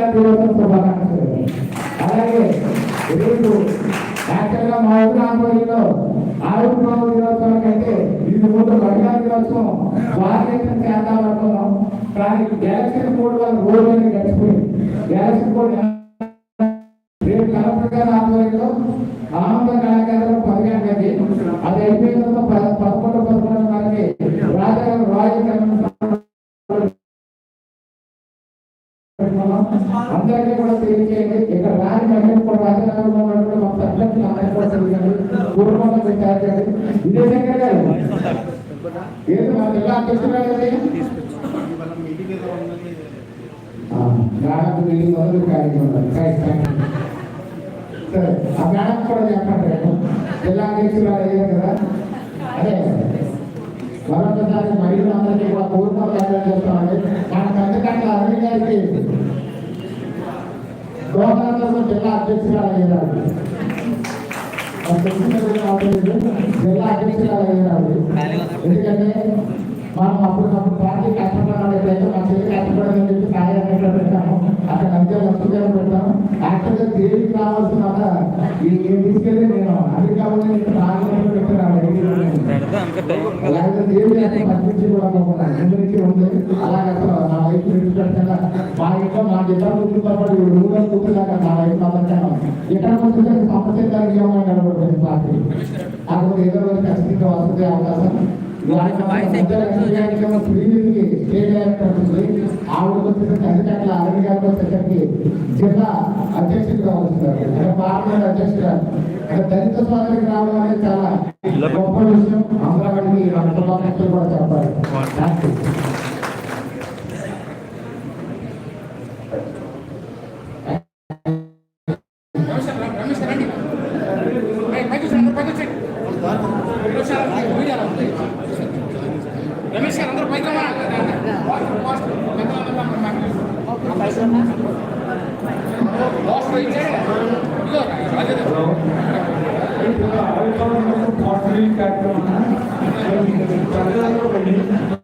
మహిళా దినోత్సవ శుభాకాంక్షలు అలాగే రేపు యాక్చువల్గా మా ఊరు ఆంధ్రలో ఆవిర్భావ దినోత్సవం కంటే ఇది ముందు మహిళా దినోత్సవం భారతదేశం చేద్దాం అనుకున్నాం కానీ ఎలక్షన్ కోడ్ వల్ల రోజు గడిచిపోయింది ఎలక్షన్ కోడ్ రేపు కలెక్టర్ గారి ఆధ్వర్యంలో ఆనంద అది అయిపోయిన అందరికీ కూడా తెలియజేయండి. ఇక్కడ రాని మహిళలు కూడా రాజధానిలో ఉన్నటువంటి మా సభ్యులకు అందరికీ కూడా తెలియజేయండి. పూర్వంలో తయారు చేయండి ఇదే దగ్గర గారు. ఏది మా జిల్లా అధ్యక్షుడు మేడం మీటింగ్ మొదలు కార్యక్రమం. సరే ఆ మేడం కూడా చెప్పండి జిల్లా అయ్యారు కదా. అదే. మరొకసారి మహిళలు అందరికీ కూడా పూర్వం చేస్తామండి మన కందకంట అరవింద్ గారికి గోపాలపురం జిల్లా అధ్యక్షురాలు అయ్యారు. జిల్లా అధ్యక్షురాలు అయ్యారు. ఎందుకంటే మనం అప్పటికప్పుడు పార్టీ కష్టపడాలైతే మా చెల్లి కష్టపడాలని చెప్పి కార్యాలయంలో పెట్టాము అక్కడ అంతే వస్తువులు పెట్టాము యాక్చువల్గా దేవికి రావాల్సిన ఈ తీసుకెళ్ళి నేను అమెరికా వెళ్ళి ఇక్కడ పెట్టాను. అనుకున్నాను ముందుకి ఉంది. వస్తుంది అవకాశం. జిల్లా అధ్యక్షుడిగా వస్తున్నారు. అంటే పార్లమెంట్ అధ్యక్షుడు అంటే దళిత సోదరికి రావడం అనేది చాలా గొప్ప విషయం అందరికీ రంగంలో కూడా చెప్పాలి Thank you. రమేష్ గారు అందరూ పైకి కార్యక్రమం